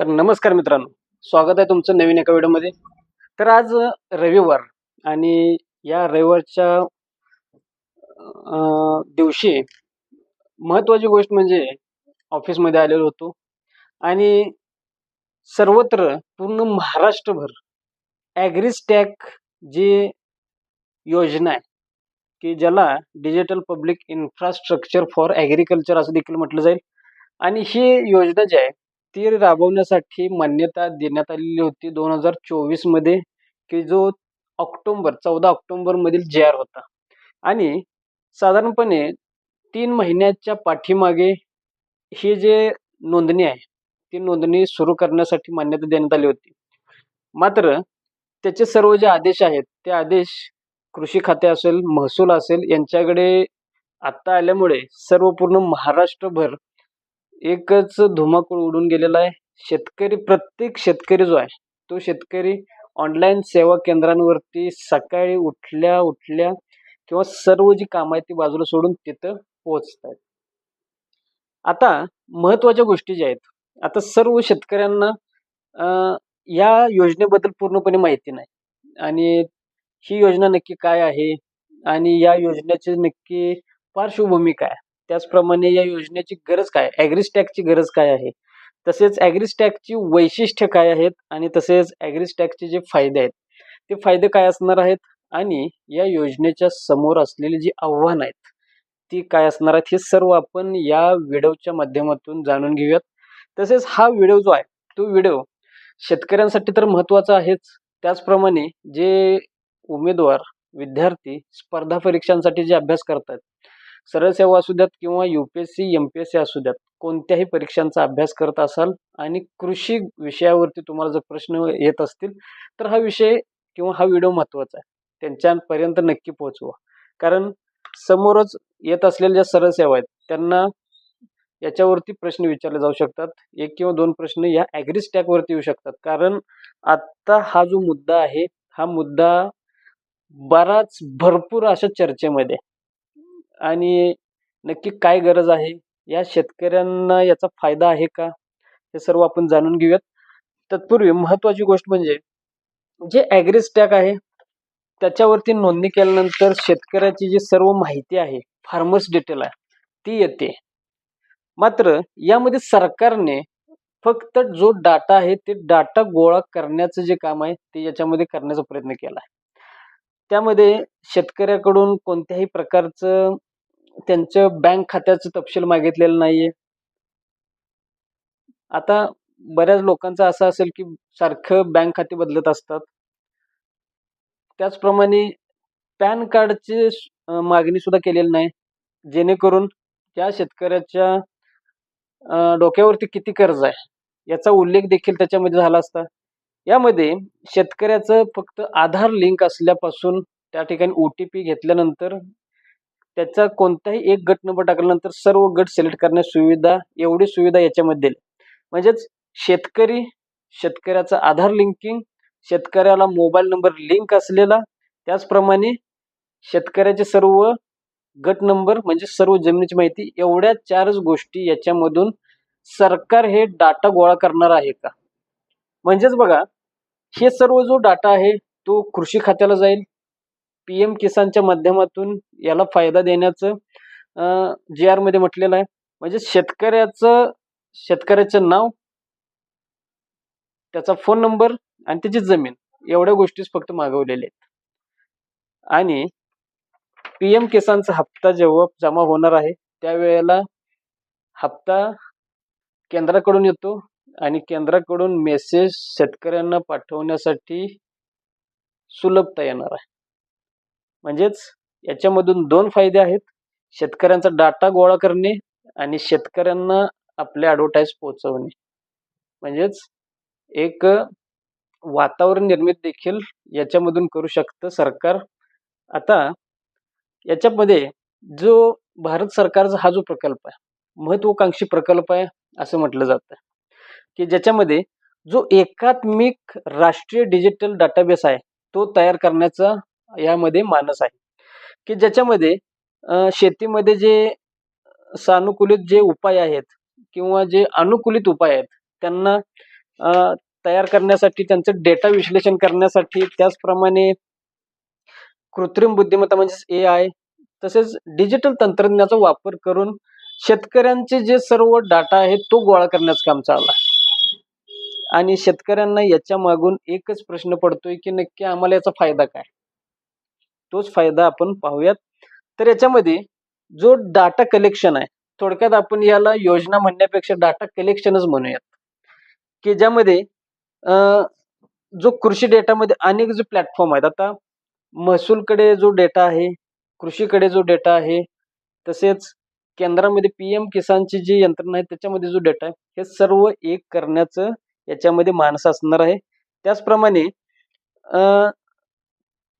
तर नमस्कार मित्रांनो. स्वागत आहे तुमचं नवीन एका व्हिडिओमध्ये. तर आज रविवार आणि या रविवारच्या दिवशी महत्त्वाची गोष्ट म्हणजे ऑफिसमध्ये आलेलो होतो आणि सर्वत्र पूर्ण महाराष्ट्रभर ॲग्रिस्टॅक जी योजना आहे की ज्याला digital public infrastructure for agriculture असं देखील म्हटलं जाईल. आणि ही योजना जी आहे ती राबवण्यासाठी मान्यता देण्यात आलेली होती दोन हजार चोवीसमध्ये की जो ऑक्टोंबर चौदा ऑक्टोंबरमधील जे आर होता. आणि साधारणपणे तीन महिन्याच्या पाठीमागे ही जे नोंदणी आहे ती नोंदणी सुरू करण्यासाठी मान्यता देण्यात आली होती. मात्र त्याचे सर्व जे आदेश आहेत ते आदेश कृषी खाते असेल महसूल असेल यांच्याकडे आत्ता आल्यामुळे सर्व पूर्ण महाराष्ट्रभर एकच धुमाकूळ उडून गेलेला आहे. शेतकरी प्रत्येक शेतकरी जो आहे तो शेतकरी ऑनलाईन सेवा केंद्रांवरती सकाळी उठल्या उठल्या किंवा सर्व जी कामं आहेत ती बाजूला सोडून तिथं पोहोचत आहेत. आता महत्त्वाच्या गोष्टी ज्या आहेत आता सर्व शेतकऱ्यांना या योजनेबद्दल पूर्णपणे माहिती नाही. आणि ही योजना नक्की काय आहे? आणि या योजनेची नक्की पार्श्वभूमी काय आहे? त्याचप्रमाणे या योजनेची गरज काय? ॲग्रिस्टॅकची गरज काय आहे? तसेच ॲग्रिस्टॅकची वैशिष्ट्य काय आहेत? आणि तसेच ॲग्रिस्टॅकचे जे फायदे आहेत ते फायदे काय असणार आहेत? आणि या योजनेच्या समोर असलेली जी आव्हानं आहेत ती काय असणार आहेत? हे सर्व आपण या व्हिडिओच्या माध्यमातून जाणून घेऊयात. तसेच हा व्हिडिओ जो आहे तो व्हिडिओ शेतकऱ्यांसाठी तर महत्त्वाचा आहेच. त्याचप्रमाणे जे उमेदवार विद्यार्थी स्पर्धा परीक्षांसाठी जे अभ्यास करतात सरळ सेवा असू द्यात किंवा U P S C M P S C असू द्यात कोणत्याही परीक्षांचा अभ्यास करत असाल आणि कृषी विषयावरती तुम्हाला जर प्रश्न येत असतील तर हा विषय किंवा हा व्हिडिओ महत्त्वाचा आहे. त्यांच्यापर्यंत नक्की पोहोचवा. कारण समोरच येत असलेल्या ज्या सरळ सेवा आहेत त्यांना याच्यावरती प्रश्न विचारले जाऊ शकतात. एक किंवा दोन प्रश्न या ॲग्रिस्टॅकवरती येऊ शकतात. कारण आत्ता हा जो मुद्दा आहे हा मुद्दा बराच भरपूर अशा चर्चेमध्ये आणि नक्की काय गरज आहे? या शेतकऱ्यांना याचा फायदा आहे का? हे सर्व आपण जाणून घेऊयात. तत्पूर्वी महत्त्वाची गोष्ट म्हणजे जे ॲग्रिस्टॅक आहे त्याच्यावरती नोंदणी केल्यानंतर शेतकऱ्याची जी सर्व माहिती आहे फार्मर्स डिटेल आहे ती येते. मात्र यामध्ये सरकारने फक्त जो डाटा आहे ते डाटा गोळा करण्याचं जे काम आहे ते याच्यामध्ये करण्याचा प्रयत्न केला आहे. त्यामध्ये शेतकऱ्याकडून कोणत्याही प्रकारचं त्यांचं बँक खात्याचं तपशील मागितलेलं नाहीये. आता बऱ्याच लोकांचं असं असेल की सारखं बँक खाते बदलत असतात. त्याचप्रमाणे पॅन कार्डची मागणी सुद्धा केलेली नाही. जेणेकरून त्या शेतकऱ्याच्या डोक्यावरती किती कर्ज आहे याचा उल्लेख देखील त्याच्यामध्ये झाला असता. यामध्ये शेतकऱ्याचं फक्त आधार लिंक असल्यापासून त्या ठिकाणी ओ टी पी घेतल्यानंतर त्याचा कोणताही एक गट नंबर टाकल्यानंतर सर्व गट सिलेक्ट करण्यास सुविधा एवढी सुविधा याच्यामध्ये म्हणजेच शेतकरी शेतकऱ्याचं आधार लिंकिंग शेतकऱ्याला मोबाईल नंबर लिंक असलेला त्याचप्रमाणे शेतकऱ्याचे सर्व गट नंबर म्हणजे सर्व जमिनीची माहिती एवढ्या चारच गोष्टी याच्यामधून सरकार हे डाटा गोळा करणार आहे का? म्हणजेच बघा हे सर्व जो डाटा आहे तो कृषी खात्याला जाईल पी एम किसानच्या माध्यमातून याला फायदा देण्याचं जी आरमध्ये म्हटलेलं आहे. म्हणजे शेतकऱ्याचं शेतकऱ्याचं नाव त्याचा फोन नंबर आणि त्याची जमीन एवढ्या गोष्टीच फक्त मागवलेल्या आहेत. आणि पी एम किसानचा हप्ता जेव्हा जमा होणार आहे त्यावेळेला हप्ता केंद्राकडून येतो आणि केंद्राकडून मेसेज शेतकऱ्यांना पाठवण्यासाठी सुलभता येणार आहे. म्हणजेच याच्यामधून दोन फायदे आहेत. शेतकऱ्यांचा डाटा गोळा करणे आणि शेतकऱ्यांना आपले ॲडव्हर्टाईज पोहोचवणे. म्हणजेच एक वातावरण निर्मित देखील याच्यामधून करू शकतं सरकार. आता याच्यामध्ये जो भारत सरकारचा हा जो प्रकल्प आहे महत्वाकांक्षी प्रकल्प आहे असं म्हटलं जातं. की ज्याच्यामध्ये जो एकात्मिक राष्ट्रीय डिजिटल डाटाबेस आहे तो तयार करण्याचा यामध्ये मानस आहे. की ज्याच्यामध्ये शेतीमध्ये जे सानुकूलित जे उपाय आहेत किंवा जे अनुकूलित उपाय आहेत त्यांना तयार करण्यासाठी त्यांचं डेटा विश्लेषण करण्यासाठी त्याचप्रमाणे कृत्रिम बुद्धिमत्ता म्हणजेच ए आय तसेच डिजिटल तंत्रज्ञानाचा वापर करून शेतकऱ्यांचे जे सर्व डाटा आहे तो गोळा करण्याचं काम चाललं आहे. आणि शेतकऱ्यांना याच्या मागून एकच प्रश्न पडतोय की नक्की आम्हाला याचा फायदा काय? तोच फायदा आपण पाहूयात. तर याच्यामध्ये जो डाटा कलेक्शन आहे थोडक्यात आपण याला योजना म्हणण्यापेक्षा डाटा कलेक्शनच म्हणूयात. की ज्यामध्ये जो कृषी डेटामध्ये अनेक जो प्लॅटफॉर्म आहेत आता महसूलकडे जो डेटा आहे कृषीकडे जो डेटा आहे तसेच केंद्रामध्ये पी एम किसानची जी यंत्रणा आहे त्याच्यामध्ये जो डेटा आहे हे सर्व एक करण्याचं याच्यामध्ये माणसं असणार आहे. त्याचप्रमाणे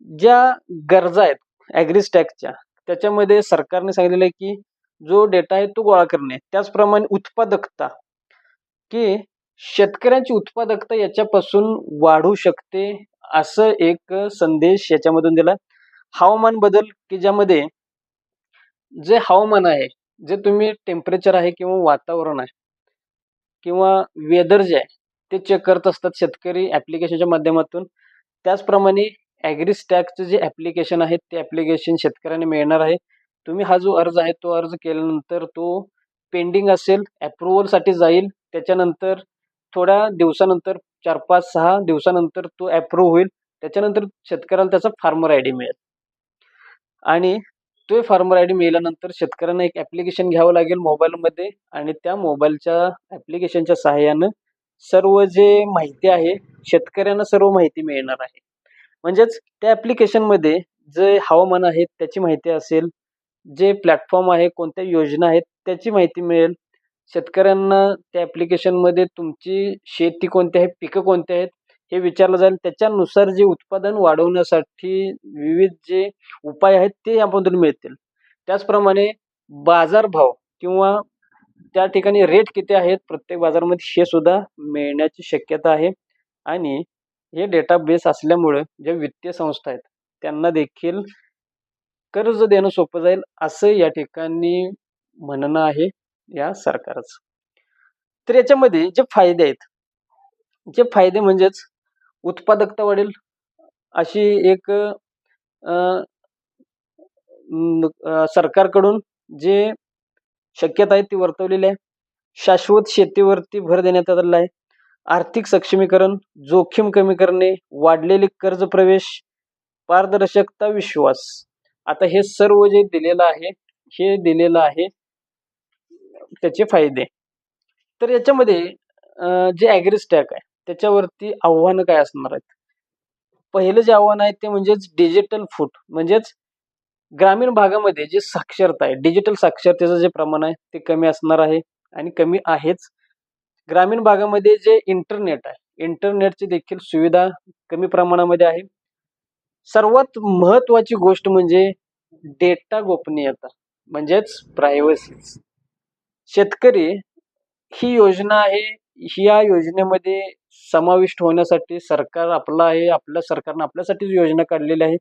ज्या गरजा आहेत ॲग्रिस्टॅकच्या त्याच्यामध्ये सरकारने सांगितलेलं आहे की जो डेटा आहे तो गोळा करणे त्याचप्रमाणे उत्पादकता. की शेतकऱ्यांची उत्पादकता याच्यापासून वाढू शकते असं एक संदेश याच्यामधून दिला. हवामान बदल की ज्यामध्ये जे हवामान आहे जे तुम्ही टेम्परेचर आहे किंवा वातावरण आहे किंवा वेदर जे आहे ते चेक करत असतात शेतकरी ॲप्लिकेशनच्या माध्यमातून. त्याचप्रमाणे ॲग्रीस्टॅकचं जे ॲप्लिकेशन आहे ते ॲप्लिकेशन शेतकऱ्यांना मिळणार आहे. तुम्ही हा जो अर्ज आहे तो अर्ज केल्यानंतर तो पेंडिंग असेल ॲप्रुव्हलसाठी जाईल. त्याच्यानंतर थोड्या दिवसानंतर चार पाच सहा दिवसानंतर तो ॲप्रूव्ह होईल. त्याच्यानंतर शेतकऱ्याला त्याचा फार्मर आय डी मिळेल. आणि तो फार्मर आय डी मिळाल्यानंतर शेतकऱ्यांना एक ॲप्लिकेशन घ्यावं लागेल मोबाईलमध्ये आणि त्या मोबाईलच्या ॲप्लिकेशनच्या सहाय्यानं सर्व जे माहिती आहे शेतकऱ्यांना सर्व माहिती मिळणार आहे. म्हणजेच त्या ॲप्लिकेशनमध्ये जे हवामान आहे त्याची माहिती असेल जे प्लॅटफॉर्म आहे कोणत्या योजना आहेत त्याची माहिती मिळेल. शेतकऱ्यांना त्या ॲप्लिकेशनमध्ये तुमची शेती कोणती आहे पिकं कोणती आहेत हे विचारलं जाईल. त्याच्यानुसार जे उत्पादन वाढवण्यासाठी विविध जे उपाय आहेत ते यामधून मिळतील. त्याचप्रमाणे बाजारभाव किंवा त्या ठिकाणी रेट किती आहेत प्रत्येक बाजारामध्ये हे सुद्धा मिळण्याची शक्यता आहे. आणि हे डेटाबेस असल्यामुळं ज्या वित्तीय संस्था आहेत त्यांना देखील कर्ज देणं सोपं जाईल असं या ठिकाणी म्हणणं आहे या सरकारचं. तर याच्यामध्ये जे फायदे आहेत जे फायदे म्हणजेच उत्पादकता वाढेल अशी एक सरकारकडून जे शक्यता आहे ती वर्तवलेली आहे. शाश्वत शेतीवरती भर देण्यात आलेला आहे. आर्थिक सक्षमीकरण जोखीम कमी करणे वाढलेले कर्ज प्रवेश पारदर्शकता विश्वास. आता हे सर्व जे दिलेलं आहे हे दिलेलं आहे त्याचे फायदे. तर याच्यामध्ये जे जे ॲग्रिस्टॅक आहे त्याच्यावरती आव्हानं काय असणार आहेत? पहिलं जे आव्हान आहे ते म्हणजेच डिजिटल फूट म्हणजेच ग्रामीण भागामध्ये जे साक्षरता आहे डिजिटल साक्षरतेचं जे प्रमाण आहे ते कमी असणार आहे आणि कमी आहेच. ग्रामीण भागामध्ये जे इंटरनेट आहे इंटरनेटची देखील सुविधा कमी प्रमाणामध्ये आहे. सर्वात महत्वाची गोष्ट म्हणजे डेटा गोपनीयता म्हणजेच प्रायव्हसी शेतकरी ही योजना आहे या योजनेमध्ये समाविष्ट होण्यासाठी सरकार आपलं आहे आपल्या सरकारनं आपल्यासाठीच योजना काढलेली आहे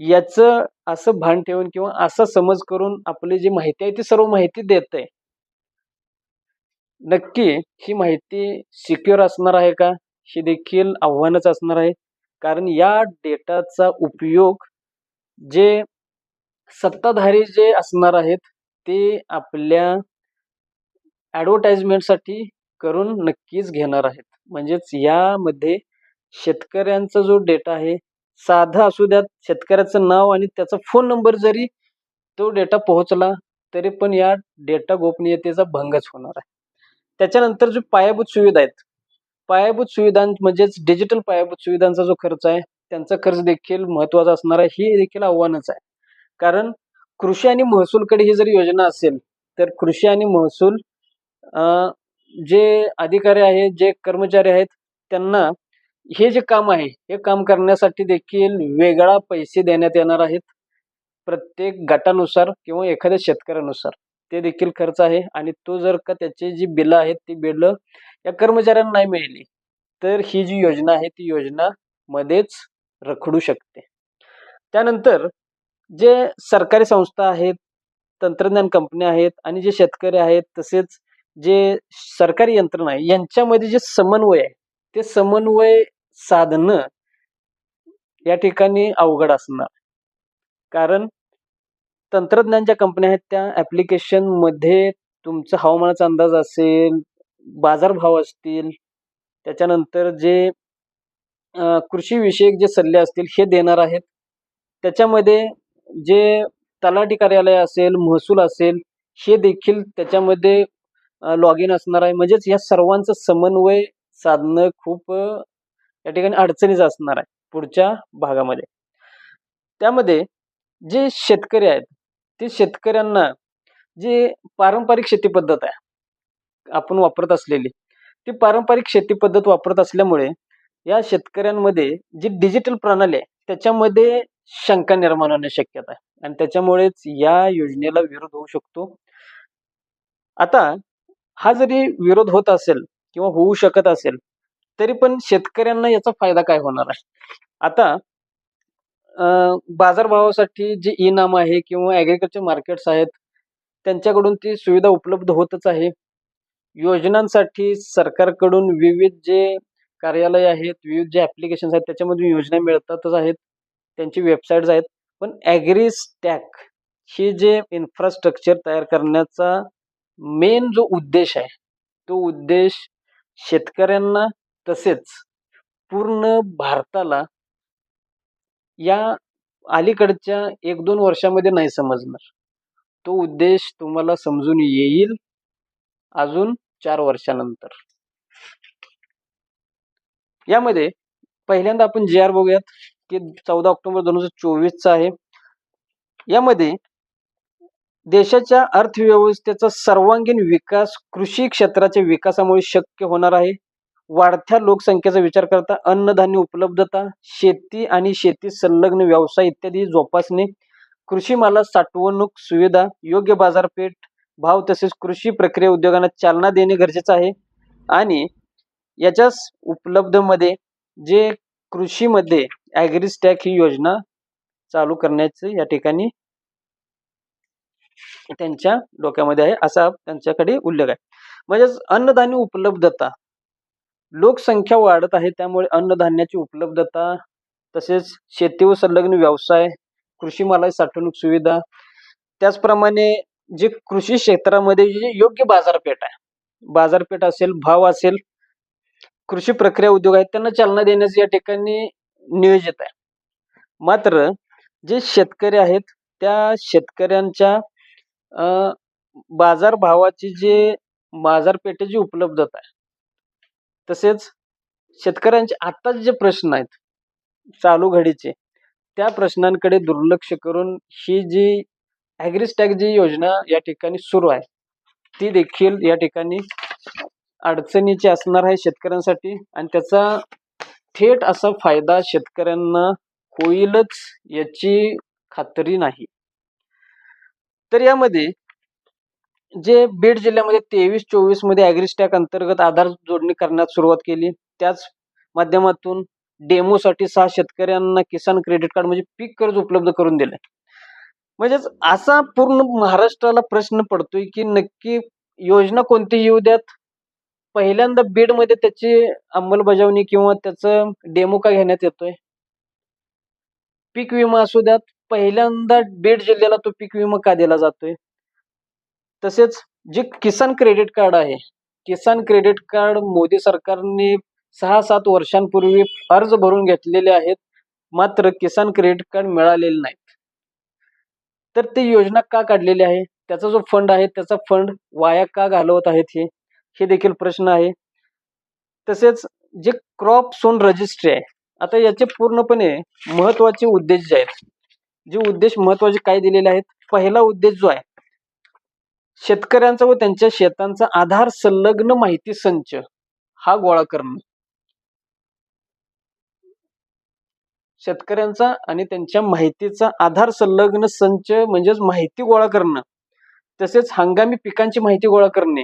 याचं असं भान ठेवून किंवा असा समज करून आपली जी माहिती आहे ती सर्व माहिती देत आहे नक्की ही माहिती सिक्युअर असणार आहे का? ही देखील आव्हानच असणार आहे. कारण या डेटाचा उपयोग जे सत्ताधारी जे असणार आहेत ते आपल्या ॲडव्हर्टाइजमेंटसाठी करून नक्कीच घेणार आहेत. म्हणजेच यामध्ये शेतकऱ्यांचा जो डेटा आहे साधा असू द्यात शेतकऱ्याचं नाव आणि त्याचा फोन नंबर जरी तो डेटा पोहोचला तरी पण या डेटा गोपनीयतेचा भंगच होणार आहे. त्याच्यानंतर जो पायाभूत सुविधा आहेत पायाभूत सुविधां म्हणजेच डिजिटल पायाभूत सुविधांचा जो खर्च आहे त्यांचा खर्च देखील महत्त्वाचा असणार आहे ही देखील आव्हानच आहे. कारण कृषी आणि महसूलकडे ही जर योजना असेल तर कृषी आणि महसूल जे अधिकारी आहेत जे कर्मचारी आहेत त्यांना हे जे काम आहे हे काम करण्यासाठी देखील वेगळा पैसे देण्यात येणार आहेत प्रत्येक गटानुसार किंवा एखाद्या शेतकऱ्यानुसार. ते देखील खर्च आहे आणि तो जर का त्याचे जी बिलं आहेत ती बिलं या कर्मचाऱ्यांना नाही मिळाली तर ही जी योजना आहे ती योजना मध्येच रखडू शकते. त्यानंतर जे सरकारी संस्था आहेत तंत्रज्ञान कंपन्या आहेत आणि जे शेतकरी आहेत तसेच जे सरकारी यंत्रणा आहे यांच्यामध्ये जे समन्वय आहे ते समन्वय साधणं या ठिकाणी अवघड असणार. कारण तंत्रज्ञानच्या कंपन्या आहेत त्या. ॲप्लिकेशनमध्ये तुमचा हवामानाचा अंदाज असेल बाजारभाव असतील त्याच्यानंतर जे कृषीविषयक जे सल्ले असतील हे देणार आहेत. त्याच्यामध्ये जे तलाठी कार्यालय असेल महसूल असेल हे देखील त्याच्यामध्ये लॉग इन असणार आहे. म्हणजेच या सर्वांचं समन्वय साधणं खूप या ठिकाणी अडचणीचं असणार आहे पुढच्या भागामध्ये. त्यामध्ये जे शेतकरी आहेत ते शेतकऱ्यांना जे पारंपरिक शेती पद्धत आहे आपण वापरत असलेली ती पारंपरिक शेती पद्धत वापरत असल्यामुळे या शेतकऱ्यांमध्ये जी डिजिटल प्रणाली आहे त्याच्यामध्ये शंका निर्माण होण्याची शक्यता आहे. आणि त्याच्यामुळेच या योजनेला विरोध होऊ शकतो. आता हा जरी विरोध होत असेल किंवा होऊ शकत असेल तरी पण शेतकऱ्यांना याचा फायदा काय होणार आहे? आता बाजारभावासाठी जे इनाम आहे किंवा ॲग्रिकल्चर मार्केट्स आहेत त्यांच्याकडून ती सुविधा उपलब्ध होतच आहे. योजनांसाठी सरकारकडून विविध जे कार्यालय आहेत विविध जे ॲप्लिकेशन्स आहेत त्याच्यामधून योजना मिळतातच आहेत. त्यांची वेबसाईट्स आहेत. पण ॲग्रीस्टॅक ही जे इन्फ्रास्ट्रक्चर तयार करण्याचा मेन जो उद्देश आहे तो उद्देश शेतकऱ्यांना तसेच पूर्ण भारताला या अलीकडच्या एक दोन वर्षामध्ये नाही समजणार. तो उद्देश तुम्हाला समजून येईल अजून चार वर्षानंतर. यामध्ये पहिल्यांदा आपण जे आर बघूयात की चौदा ऑक्टोबर दोन हजार चोवीसचा आहे. यामध्ये देशाच्या अर्थव्यवस्थेचा सर्वांगीण विकास कृषी क्षेत्राच्या विकासामुळे शक्य होणार आहे. वाढत्या लोकसंख्येचा विचार करता अन्नधान्य उपलब्धता शेती आणि शेती संलग्न व्यवसाय इत्यादी जोपासणे कृषी माला साठवणूक सुविधा योग्य बाजारपेठ भाव तसेच कृषी प्रक्रिया उद्योगांना चालना देणे गरजेचं आहे. आणि याच्याच उपलब्धमध्ये जे कृषीमध्ये ॲग्रिस्टॅक ही योजना चालू करण्याचे या ठिकाणी त्यांच्या डोक्यामध्ये आहे असा त्यांच्याकडे उल्लेख आहे. म्हणजेच अन्नधान्य उपलब्धता लोकसंख्या वाढत आहे त्यामुळे अन्नधान्याची उपलब्धता तसेच शेती व संलग्न व्यवसाय कृषी मालाची साठवणूक सुविधा त्याचप्रमाणे जे कृषी क्षेत्रामध्ये जे योग्य बाजारपेठ आहे. बाजारपेठ असेल भाव असेल कृषी प्रक्रिया उद्योग आहेत त्यांना चालना देण्याचे या ठिकाणी नियोजित आहे. मात्र जे शेतकरी आहेत त्या शेतकऱ्यांच्या अ, बाजारभावाची जे बाजारपेठेची उपलब्धता आहे तसेच शेतकऱ्यांचे आत्ताच जे प्रश्न आहेत चालू घडीचे त्या प्रश्नांकडे दुर्लक्ष करून ही जी ॲग्रिस्टॅक जी योजना या ठिकाणी सुरू आहे ती देखील या ठिकाणी अडचणीची असणार आहे शेतकऱ्यांसाठी आणि त्याचा थेट असा फायदा शेतकऱ्यांना होईलच याची खात्री नाही. तर यामध्ये जे बीड जिल्ह्यामध्ये तेवीस चोवीसमध्ये अॅग्रिस्टॅक अंतर्गत आधार जोडणी करण्यास सुरुवात केली. त्याच माध्यमातून डेमोसाठी सहा शेतकऱ्यांना किसान क्रेडिट कार्ड म्हणजे पीक कर्ज उपलब्ध करून दिले. म्हणजेच असा पूर्ण महाराष्ट्राला प्रश्न पडतोय की नक्की योजना कोणती येऊ द्यात? पहिल्यांदा बीडमध्ये त्याची अंमलबजावणी किंवा त्याचं डेमो का घेण्यात येतोय? पीक विमा असू द्यात. पहिल्यांदा बीड जिल्ह्याला तो पीक विमा का दिला जातोय? तसेच जे किसान क्रेडिट कार्ड आहे किसान क्रेडिट कार्ड मोदी सरकारने सहा सात वर्षांपूर्वी अर्ज भरून घेतलेले आहेत मात्र किसान क्रेडिट कार्ड मिळालेले नाहीत. तर ती योजना का काढलेली आहे? त्याचा जो फंड आहे त्याचा फंड वाया का घालवत आहेत हे? हे देखील प्रश्न आहे. तसेच जे क्रॉप सोन रजिस्ट्री आहे आता याचे पूर्णपणे महत्त्वाचे उद्देश जे आहेत जे उद्देश महत्त्वाचे काय दिलेले आहेत? पहिला उद्देश जो आहे शेतकऱ्यांचा व त्यांच्या शेतांचा आधार संलग्न माहिती संच हा गोळा करणं. शेतकऱ्यांचा आणि त्यांच्या माहितीचा आधार संलग्न संच म्हणजेच माहिती गोळा करणं. तसेच हंगामी पिकांची माहिती गोळा करणे.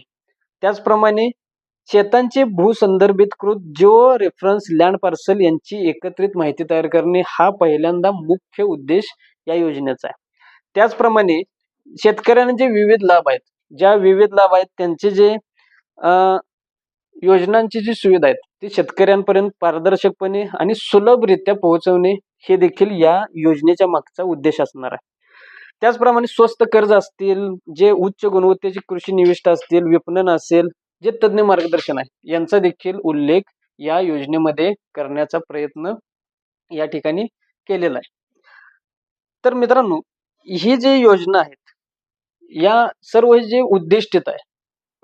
त्याचप्रमाणे शेतांचे भूसंदर्भितकृत जिओ रेफरन्स लँड पार्सल यांची एकत्रित माहिती तयार करणे हा पहिल्यांदा मुख्य उद्देश या योजनेचा आहे. त्याचप्रमाणे शेतकऱ्यांना जे विविध लाभ आहेत ज्या विविध लाभ आहेत त्यांचे जे योजनांची जी सुविधा आहेत ती शेतकऱ्यांपर्यंत पारदर्शकपणे आणि सुलभरित्या पोहोचवणे हे देखील या योजनेच्या मागचा उद्देश असणार आहे. त्याचप्रमाणे स्वस्त कर्ज असतील जे उच्च गुणवत्तेचे कृषी निविष्ट असतील विपणन असेल जे तज्ज्ञ मार्गदर्शन आहे यांचा देखील उल्लेख या योजनेमध्ये करण्याचा प्रयत्न या ठिकाणी केलेला आहे. तर मित्रांनो ही जी योजना आहेत या सर्व हे जे उद्दिष्टित आहे.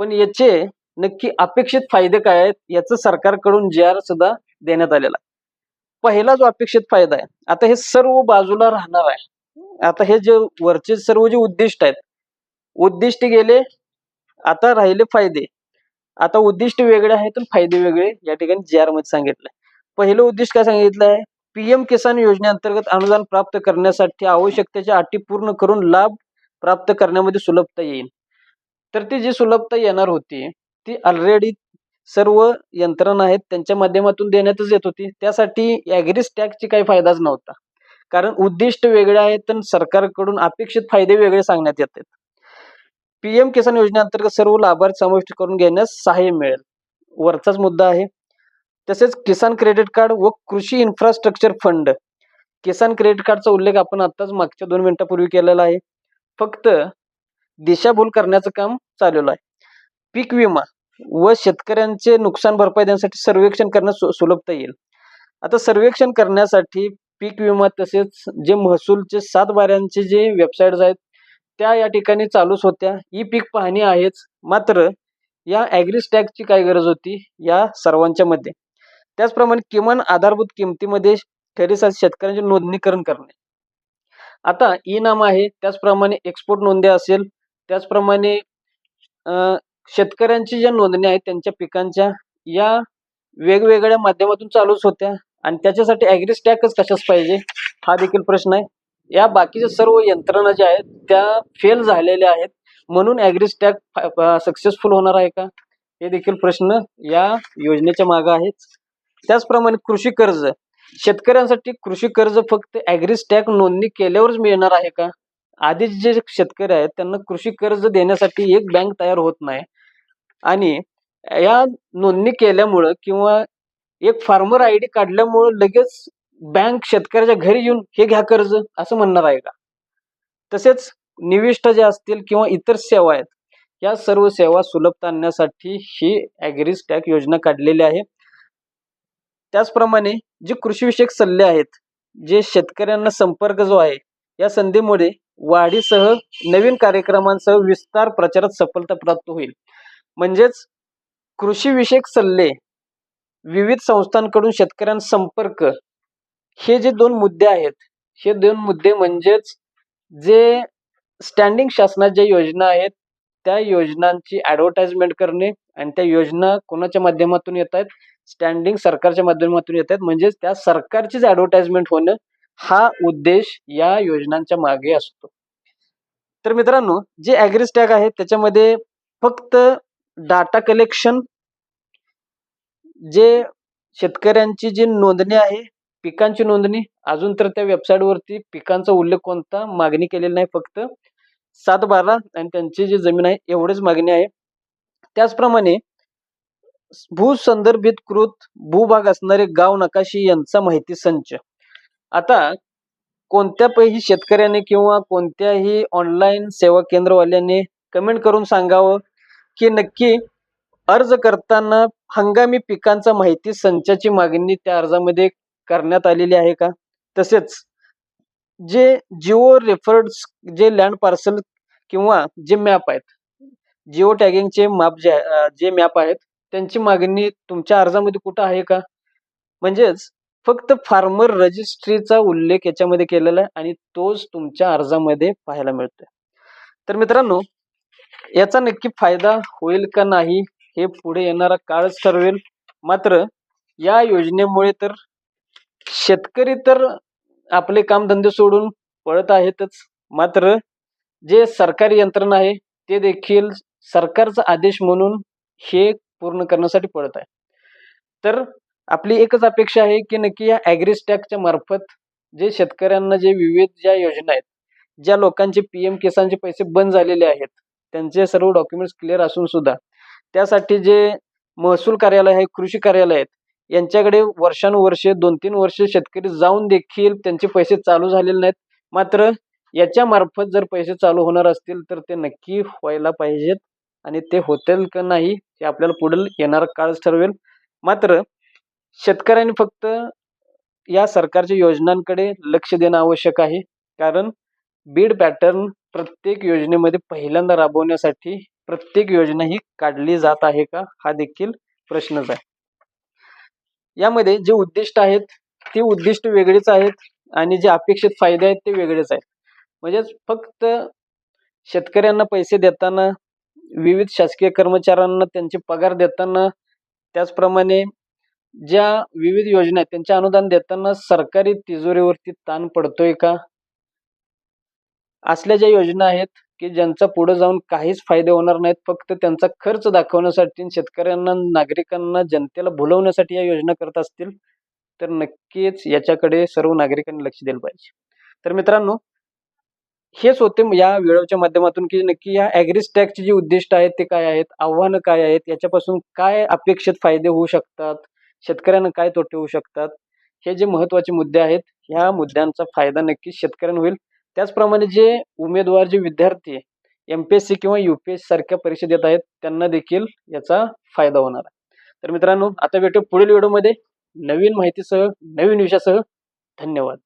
पण याचे नक्की अपेक्षित फायदे काय आहेत याचं सरकारकडून जी आर सुद्धा देण्यात आलेला आहे. पहिला जो अपेक्षित फायदा आहे आता हे सर्व बाजूला राहणार आहे. आता हे जे वरचे सर्व जे उद्दिष्ट आहेत उद्दिष्ट गेले आता राहिले फायदे. आता उद्दिष्ट वेगळे आहेत आणि फायदे वेगळे या ठिकाणी जी आरमध्ये सांगितलंय पहिलं उद्दिष्ट काय सांगितलं आहे? पीएम किसान योजनेअंतर्गत अनुदान प्राप्त करण्यासाठी आवश्यकतेच्या अटी पूर्ण करून लाभ प्राप्त करण्यामध्ये सुलभता येईल. तर ती जी सुलभता येणार होती ती ऑलरेडी सर्व यंत्रणा आहेत त्यांच्या माध्यमातून देण्यातच येत होती. त्यासाठी ऍग्रीस टॅक्सची काही फायदाच नव्हता. कारण उद्दिष्ट वेगळे आहेत तर सरकारकडून अपेक्षित फायदे वेगळे सांगण्यात येत आहेत पीएम किसान योजनेअंतर्गत सर्व लाभार्थी समाविष्ट करून घेण्यास सहाय्य मिळेल. वरचाच मुद्दा आहे. तसेच किसान क्रेडिट कार्ड व कृषी इन्फ्रास्ट्रक्चर फंड किसान क्रेडिट कार्डचा उल्लेख आपण आताच मागच्या दोन मिनिटापूर्वी केलेला आहे. फक्त दिशाभूल करण्याचं काम चाललेलं आहे. पीक विमा व शेतकऱ्यांचे नुकसान भरपाई देण्यासाठी सर्वेक्षण करण्यास सुलभता येईल. आता सर्वेक्षण करण्यासाठी पीक विमा तसेच जे महसूलचे सात बाऱ्यांचे जे वेबसाईट्स आहेत त्या या ठिकाणी चालूच होत्या. ई पीक पाहणी आहेच मात्र या ॲग्री स्टॅकची काय गरज होती? या सर्वांच्या मध्ये. त्याचप्रमाणे किमान आधारभूत किमतीमध्ये खरेदीसाठी शेतकऱ्यांचे नोंदणीकरण करणे. आता ई नाम आहे त्याचप्रमाणे एक्सपोर्ट नोंदी असेल त्याचप्रमाणे शेतकऱ्यांची ज्या नोंदणी आहेत त्यांच्या पिकांच्या या वेगवेगळ्या माध्यमातून चालूच होत्या आणि त्याच्यासाठी ॲग्री स्टॅकच कशाच पाहिजे हा देखील प्रश्न आहे. या बाकीच्या सर्व यंत्रणा ज्या आहेत त्या फेल झालेल्या आहेत. म्हणून ॲग्री स्टॅक सक्सेसफुल होणार आहे का? हे देखील प्रश्न या योजनेच्या मागे आहेत. त्याचप्रमाणे कृषी कर्ज. शेतकऱ्यांसाठी कृषी कर्ज फक्त ॲग्रीस्टॅक नोंदणी केल्यावरच मिळणार आहे का? आधीच जे शेतकरी आहेत त्यांना कृषी कर्ज देण्यासाठी एक बँक तयार होत नाही. आणि या नोंदणी केल्यामुळं किंवा एक फार्मर आय डी काढल्यामुळं लगेच बँक शेतकऱ्याच्या घरी येऊन हे घ्या कर्ज असं म्हणणार आहे का? तसेच निविष्ठा ज्या असतील किंवा इतर सेवा आहेत या सर्व सेवा सुलभता आणण्यासाठी ही ॲग्रीस्टॅक योजना काढलेली आहे. त्याचप्रमाणे जे कृषीविषयक सल्ले आहेत जे शेतकऱ्यांना संपर्क जो आहे या संधीमुळे वाढीसह नवीन कार्यक्रमांसह विस्तार प्रचारात सफलता प्राप्त होईल. म्हणजेच कृषीविषयक सल्ले विविध संस्थांकडून शेतकऱ्यांना संपर्क हे जे दोन मुद्दे आहेत हे दोन मुद्दे म्हणजेच जे स्टँडिंग शासनात ज्या योजना आहेत त्या योजनांची ॲडव्हर्टाइजमेंट करणे आणि त्या योजना कोणाच्या माध्यमातून येत आहेत स्टँडिंग सरकारच्या माध्यमातून येत आहेत. म्हणजेच त्या सरकारचीच ऍडव्हर्टाइजमेंट होणं हा उद्देश या योजनांच्या मागे असतो. तर मित्रांनो जे ॲग्री टॅग आहे त्याच्यामध्ये फक्त डाटा कलेक्शन जे शेतकऱ्यांची जी नोंदणी आहे पिकांची नोंदणी अजून तर त्या वेबसाईटवरती पिकांचा उल्लेख कोणता मागणी केलेली नाही फक्त सात बारा आणि त्यांची जी जमीन आहे एवढीच मागणी आहे. त्याचप्रमाणे भूसंदर्भित कृत भूभाग असणारे गाव नकाशी यांचा माहिती संच. आता कोणत्यापैकी शेतकऱ्याने किंवा कोणत्याही ऑनलाईन सेवा केंद्रवाल्याने कमेंट करून सांगावं की नक्की अर्ज करताना हंगामी पिकांचा माहिती संचाची मागणी त्या अर्जामध्ये करण्यात आलेली आहे का? तसेच जे जिओ रेफर्ड जे लँड पार्सल किंवा जे मॅप आहेत जिओ टॅगिंगचे माप जे जे मॅप आहेत त्यांची मागणी तुमच्या अर्जामध्ये कुठं आहे का? म्हणजेच फक्त फार्मर रजिस्ट्रीचा उल्लेख याच्यामध्ये केलेला आहे आणि तोच तुमच्या अर्जामध्ये पाहायला मिळतोय. तर मित्रांनो याचा नक्की फायदा होईल का नाही हे पुढे येणारा काळच ठरवेल. मात्र या योजनेमुळे तर शेतकरी तर आपले कामधंदे सोडून पळत आहेतच. मात्र जे सरकारी यंत्रणा आहे ते देखील सरकारचा आदेश म्हणून हे पूर्ण करण्यासाठी पळत आहे. तर आपली एकच अपेक्षा आहे की नक्की या ॲग्रीस्टॅकच्या मार्फत जे शेतकऱ्यांना जे विविध ज्या योजना आहेत ज्या लोकांचे पी एम किसानचे पैसे बंद झालेले आहेत त्यांचे सर्व डॉक्युमेंट्स क्लिअर असून सुद्धा त्यासाठी जे महसूल कार्यालय आहे कृषी कार्यालय आहेत यांच्याकडे वर्षानुवर्षे दोन तीन वर्ष शेतकरी जाऊन देखील त्यांचे पैसे चालू झालेले नाहीत. मात्र याच्या मार्फत जर पैसे चालू होणार असतील तर ते नक्की व्हायला पाहिजेत. आणि ते होतील का नाही हे आपल्याला पुढील येणार काळच ठरवेल. मात्र शेतकऱ्यांनी फक्त या सरकारच्या योजनांकडे लक्ष देणं आवश्यक आहे. कारण बीड पॅटर्न प्रत्येक योजनेमध्ये पहिल्यांदा राबवण्यासाठी प्रत्येक योजना ही काढली जात आहे का? हा देखील प्रश्नच आहे. यामध्ये जे उद्दिष्ट आहेत ती उद्दिष्ट वेगळीच आहेत आणि जे अपेक्षित फायदे आहेत ते वेगळेच आहेत. म्हणजेच फक्त शेतकऱ्यांना पैसे देताना विविध शासकीय कर्मचाऱ्यांना त्यांचे पगार देताना त्याचप्रमाणे ज्या विविध योजना आहेत त्यांचे अनुदान देताना सरकारी तिजोरीवरती ताण पडतोय का? असल्या ज्या योजना आहेत की ज्यांचा पुढे जाऊन काहीच फायदे होणार नाहीत फक्त त्यांचा खर्च दाखवण्यासाठी शेतकऱ्यांना नागरिकांना जनतेला भुलवण्यासाठी या योजना करत असतील तर नक्कीच याच्याकडे सर्व नागरिकांनी लक्ष दिलं पाहिजे. तर मित्रांनो हेच होते या व्हिडिओच्या माध्यमातून की नक्की या ॲग्रीस्टॅकचे जी उद्दिष्ट आहेत ते काय आहेत? आव्हानं काय आहेत? याच्यापासून काय अपेक्षित फायदे होऊ शकतात? शेतकऱ्यांना काय तोटे होऊ शकतात? हे जे महत्त्वाचे मुद्दे आहेत ह्या मुद्द्यांचा फायदा नक्की शेतकऱ्यांना होईल. त्याचप्रमाणे जे उमेदवार जे विद्यार्थी एम पी एस सी किंवा यू पी एस सारख्या परीक्षा देत आहेत त्यांना देखील याचा फायदा होणार आहे. तर मित्रांनो आता भेटू पुढील व्हिडिओमध्ये. नवीन माहितीसह नवीन विषयासह धन्यवाद.